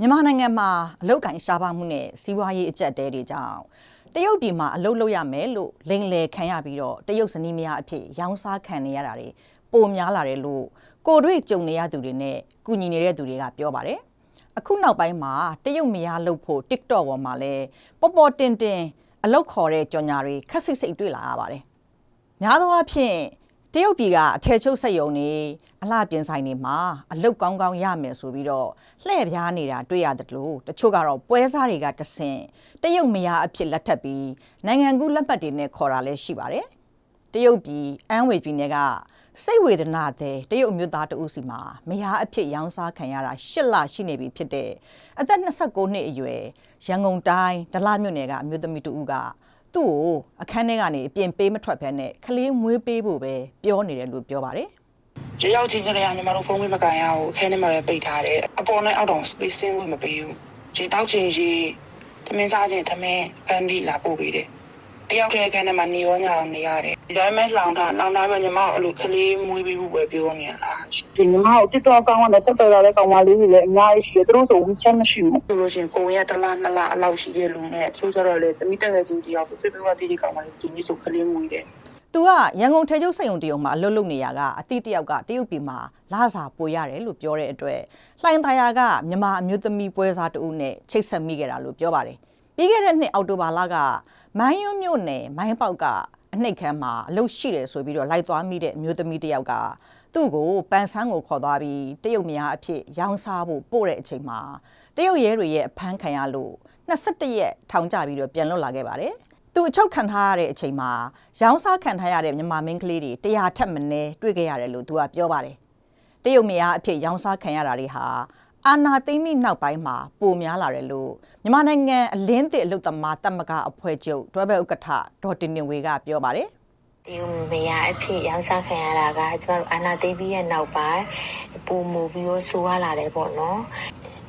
မြန်မာနိုင်ငံမှာအလုတ်ကင်ရှားပါမှုနဲ့စီးပွားရေးအကျပ်တဲတွေကြောင့်တရုတ်ပြည်မှာအလုတ်လုပ်ရမယ်လို့လိန်လေခံရပြီးတော့တရုတ်စနီးမယားအဖြစ်ရောင်းစားခံနေရတာတွေပိုများလာတယ်လို့ကိုတွေ့ကြုံနေရသူတွေနဲ့ကုညီနေတဲ့သူတွေကပြောပါတယ်အခုနောက်ပိုင်းမှာတရုတ်မယားလုပ်ဖို့ TikTok ပေါ်မှာလဲပေါ်ပေါ်တင်တင်အလုတ်ခေါ်တဲ့ကြော်ညာတွေခက်စိတ်စိတ်တွေ့လာရပါတယ်များသောအားဖြင့်တရုတ်ပြည်ကအထည်ချုပ်စက်ယုံနေ အလှပြင်ဆိုင်တွေမှာအလုတ်ကောင်းကောင်းရမယ်ဆိုပြီးတော့လှည့်ပြားနေတာတွေ့ရတယ်လို့တချို့ကတော့ပွဲစားတွေကတဆင့်တရုတ်မယားအဖြစ်လက်ထပ်ပြီးနိုင်ငံကူးလက်မှတ်တွေနဲ့ခေါ်တာလည်းရှိပါတယ်တရုတ်ပြည်အန်ဝေပြည်နယ်ကစိတ်ဝေဒနာတဲ့တရုတ်မျိုးသားတဦးစီမှာမယားအဖြစ်ရောင်းစားခံရတာ၈လရှိနေပြီဖြစ်တဲ့အသက်29နှစ်အရွယ်ရန်ကုန်တိုင်းဒလမြို့နယ်ကအမျိုးသမီးတဦးကသူ့ကိုအခန်းထဲကနေအပြင်ပေးမထွက်ဘဲနဲ့ကလေးမွေးပေးဖို့ပဲပြောနေတယ်လို့ပြောပါတယ်။ ရရောက်ချင်းကလေးကညီမတို့ဖုန်းဝင်မကန်ရဘူး။ခဲထဲမှာပဲပိတ်ထားတယ်။အပေါ်နဲ့အောက်တောင် spacing ဝင်မပေးဘူး။ရေတောက်ချင်းရေသမင်းစားချင်းသမင်းကန်ဒီလာပို့ပေးတယ်။တယောက်တည်းခန်းထဲမှာနေရောညအောင်နေရတယ်။ဒါပေမဲ့လောင်တာလောင်တာပဲညီမတို့အဲ့လိုကလေးမွေးပေးဖို့ပဲပြောနေရတာ။ဒီညီမတို့ TikTok အကောင့်ကနေဆက်သွယ်လာတဲ့ကောင်မလေးတွေလည်းအများကြီးရှိတယ်သူတို့ဆို WeChat မရှိဘူးဆိုလို့ရှိရင်ကိုဝင်ရတစ်လားနှစ်လားအလောက်ရှိတဲ့လူနဲ့ဆိုကြတော့လေတမိတက်ငယ်ချင်းတယောက် Facebook ကတည်တည်ကောင်မလေးဒီနေ့ဆိုကလေးမွေးတယ် သူကရန်ကုန်ထေကျုပ်စိန်ုံတရုံမှာအလုပ်လုပ်နေရကအတိတယောက်ကတရုတ်ပြည်မှာလာစာပိုရတယ်လို့ပြောတဲ့အတွက်လှိုင်သာယာကမြန်မာအမျိုးသမီးပွဲစားတဦးနဲ့ချိတ်ဆက်မိခဲ့တာလို့ပြောပါတယ်ပြီးခဲ့တဲ့နှစ်အောက်တိုဘာလကမိုင်းယွန်းမြို့နယ်မိုင်းပေါက်ကအနှိတ်ခမ်းမှာအလုပ်ရှိတယ်ဆိုပြီးတော့လိုက်သွားမိတဲ့အမျိုးသမီးတယောက်ကသူ့ကိုပန်ဆန်းကိုခေါ်သွားပြီးတရုတ်များအဖြစ်ရောင်းစားဖို့ပို့တဲ့အချိန်မှာတရုတ်ရဲတွေရဲ့အဖမ်းခံရလို့21ရက်ထောင်ကျပြီးတော့ပြန်လွတ်လာခဲ့ပါတယ် သူအချုပ်ခံထားရတဲ့အချိန်မှာရောင်းစားခံထားရတဲ့မြန်မာမင်းကလေးတွေတရားထက်မနေတွေ့ခဲ့ရတယ်လို့သူကပြောပါတယ်။တရုတ်မယားအဖြစ်ရောင်းစားခံရတာတွေဟာအာနာသိမ့်မိနောက်ပိုင်းမှာပိုများလာတယ်လို့မြန်မာနိုင်ငံအလင်းသစ်အလုတ်သမားတမကအဖွဲ့ချုပ်တွဲဘက်ဥက္ကဋ္ဌဒေါ်တင်တင်ဝေကပြောပါတယ်ဒီမယားအဖြစ်ရောင်းစားခံရတာကကျမတို့အာနာသိပြီးရဲ့နောက်ပိုင်းပုံမူပြီးတော့ဆိုးရလာတယ်ပေါ့နော်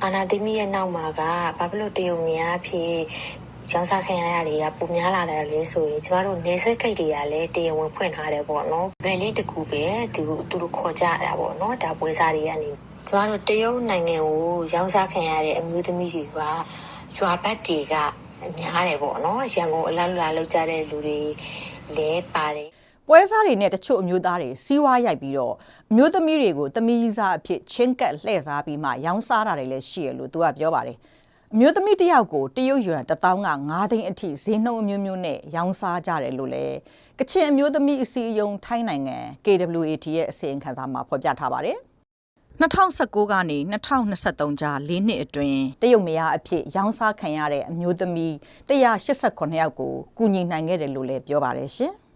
အာနာသိပြီးရဲ့နောက်မှာကဘာဖြစ်လို့တရုတ်မယားအဖြစ် ရောင်းစားခံရတာတွေကပုံများလာတယ်လေဆိုရင်ကျမတို့နေဆက်ခိတ်တွေကလည်းတရားဝင်ဖွင့်ထားတယ်ပေါ့နော်ဘယ်လေးတကူပဲသူတို့သူတို့ခေါ်ကြတာပေါ့နော်ဒါပွဲစားတွေကနေကျမတို့တရုတ်နိုင်ငံကိုရောင်းစားခံရတဲ့အမျိုးသမီးတွေကရွာဘက်တွေကများတယ်ပေါ့နော်ရန်ကုန်အလားလာလောက်ကြတဲ့လူတွေလည်းပါတယ်။ပွဲစားတွေနဲ့တချို့အမျိုးသားတွေစီးဝါးရိုက်ပြီးတော့အမျိုးသမီးတွေကိုသမီးကြီးစားအဖြစ်ချင်းကပ်လှည့်စားပြီးမှရောင်းစားတာတွေလည်းရှိရလို့သူကပြောပါတယ်။ အမျိုးသမီးတစ်ယောက်ကိုတရုတ်ယွမ်တစ်သောင်းက9သိန်းအထိဈေးနှုန်းအမျိုးမျိုးနဲ့ရောင်းစားကြတယ်လို့လည်းကချင်အမျိုးသမီးအစည်းအရုံးထိုင်းနိုင်ငံ KWAT ရဲ့အစီရင်ခံစာမှာဖော်ပြထားပါတယ်။2019ကနေ2023ကြား၄နှစ်အတွင်းတရုတ်မယားအဖြစ်ရောင်းစားခံရတဲ့အမျိုးသမီး189ယောက်ကိုကူညီနိုင်ခဲ့တယ်လို့လည်းပြောပါတယ်ရှင်။